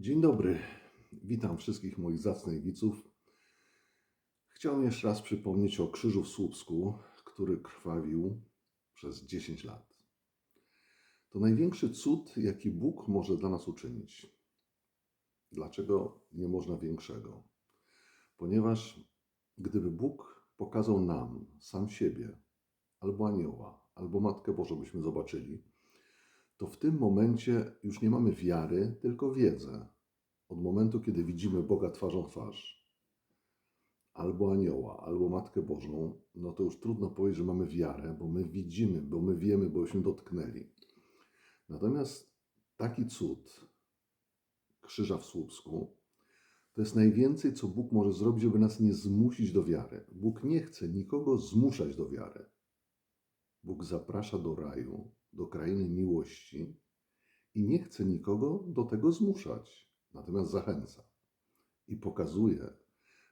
Dzień dobry. Witam wszystkich moich zacnych widzów. Chciałem jeszcze raz przypomnieć o krzyżu w Słupsku, który krwawił przez 10 lat. To największy cud, jaki Bóg może dla nas uczynić. Dlaczego nie można większego? Ponieważ gdyby Bóg pokazał nam sam siebie, albo anioła, albo Matkę Bożą byśmy zobaczyli, to w tym momencie już nie mamy wiary, tylko wiedzę. Od momentu, kiedy widzimy Boga twarzą twarz, albo anioła, albo Matkę Bożą, no to już trudno powiedzieć, że mamy wiarę, bo my widzimy, bo my wiemy, bośmy dotknęli. Natomiast taki cud krzyża w Słupsku to jest najwięcej, co Bóg może zrobić, żeby nas nie zmusić do wiary. Bóg nie chce nikogo zmuszać do wiary. Bóg zaprasza do raju, do krainy miłości i nie chce nikogo do tego zmuszać, natomiast zachęca i pokazuje,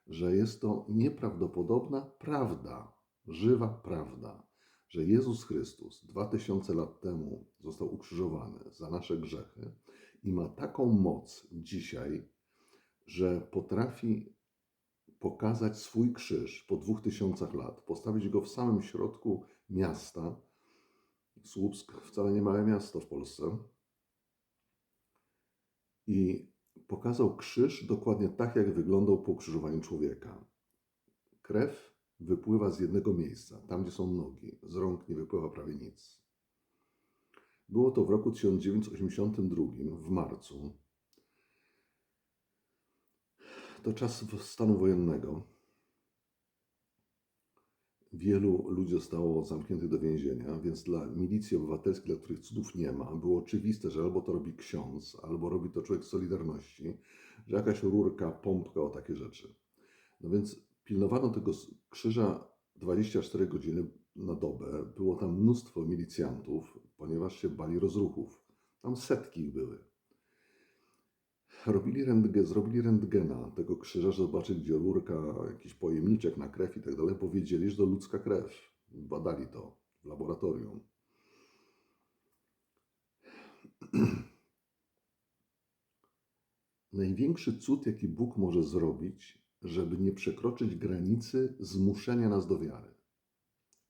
że jest to nieprawdopodobna prawda, żywa prawda, że Jezus Chrystus 2000 lat temu został ukrzyżowany za nasze grzechy i ma taką moc dzisiaj, że potrafi pokazać swój krzyż po dwóch tysiącach lat, postawić go w samym środku miasta. Słupsk wcale nie małe miasto w Polsce. I pokazał krzyż dokładnie tak, jak wyglądał po ukrzyżowaniu człowieka. Krew wypływa z jednego miejsca, tam gdzie są nogi, z rąk nie wypływa prawie nic. Było to w roku 1982, w marcu. To czas stanu wojennego. Wielu ludzi zostało zamkniętych do więzienia, więc dla milicji obywatelskiej, dla których cudów nie ma, było oczywiste, że albo to robi ksiądz, albo robi to człowiek z Solidarności, że jakaś rurka, pompka o takie rzeczy. No więc pilnowano tego krzyża 24 godziny na dobę. Było tam mnóstwo milicjantów, ponieważ się bali rozruchów. Tam setki ich były. Robili rentgen, zrobili rentgena tego krzyża, żeby zobaczyć, gdzie rurka, jakiś pojemniczek na krew i tak dalej. Powiedzieli, że to ludzka krew. Badali to w laboratorium. Największy cud, jaki Bóg może zrobić, żeby nie przekroczyć granicy zmuszenia nas do wiary.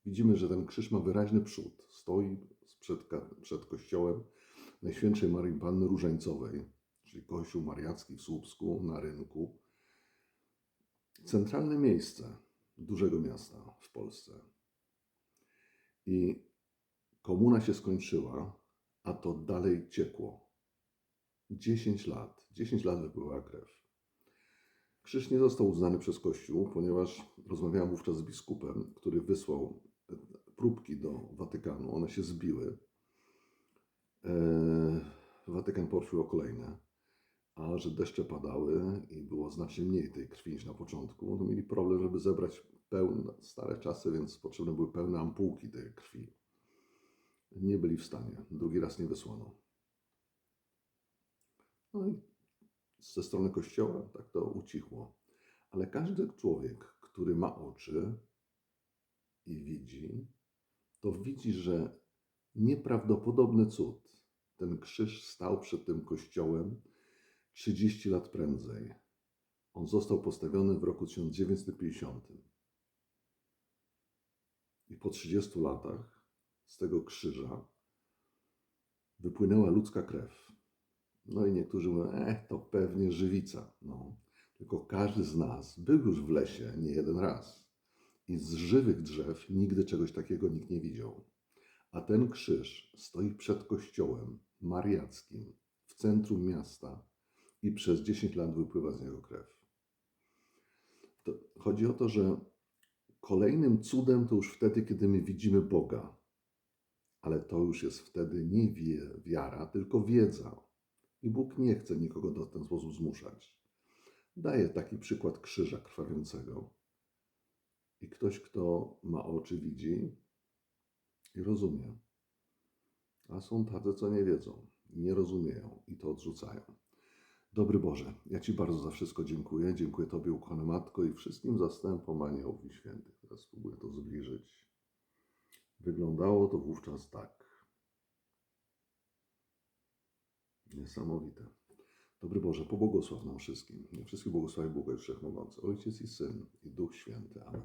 Widzimy, że ten krzyż ma wyraźny przód. Stoi przed, przed kościołem Najświętszej Marii Panny Różańcowej, czyli Kościół Mariacki w Słupsku, na rynku. Centralne miejsce dużego miasta w Polsce. I komuna się skończyła, a to dalej ciekło. 10 lat. 10 lat wypływała krew. Krzyż nie został uznany przez Kościół, ponieważ rozmawiałem wówczas z biskupem, który wysłał próbki do Watykanu. One się zbiły. Eee, Watykan prosił o kolejne a że deszcze padały i było znacznie mniej tej krwi niż na początku, to mieli problem, żeby zebrać pełne, stare czasy, więc potrzebne były pełne ampułki tej krwi. Nie byli w stanie. Drugi raz nie wysłano. No i ze strony kościoła tak to ucichło. Ale każdy człowiek, który ma oczy i widzi, to widzi, że nieprawdopodobny cud. Ten krzyż stał przed tym kościołem 30 lat prędzej. On został postawiony w roku 1950. I po 30 latach z tego krzyża wypłynęła ludzka krew. No i niektórzy mówią, eh, to pewnie żywica. No, tylko każdy z nas był już w lesie nie jeden raz. I z żywych drzew nigdy czegoś takiego nikt nie widział. A ten krzyż stoi przed kościołem mariackim w centrum miasta i przez 10 lat wypływa z niego krew. To chodzi o to, że kolejnym cudem to już wtedy, kiedy my widzimy Boga. Ale to już jest wtedy nie wiara, tylko wiedza. I Bóg nie chce nikogo do ten sposób zmuszać. Daje taki przykład krzyża krwawiącego. I ktoś, kto ma oczy, widzi i rozumie. A są tacy, co nie wiedzą, nie rozumieją i to odrzucają. Dobry Boże, ja Ci bardzo za wszystko dziękuję. Dziękuję Tobie, ukochana Matko, i wszystkim zastępom aniołów i świętych. Teraz spróbuję to zbliżyć. Wyglądało to wówczas tak. Niesamowite. Dobry Boże, pobłogosław nam wszystkim. Niech wszystkie błogosławi Bóg Ojciec Wszechmogący, Ojciec i Syn i Duch Święty. Amen.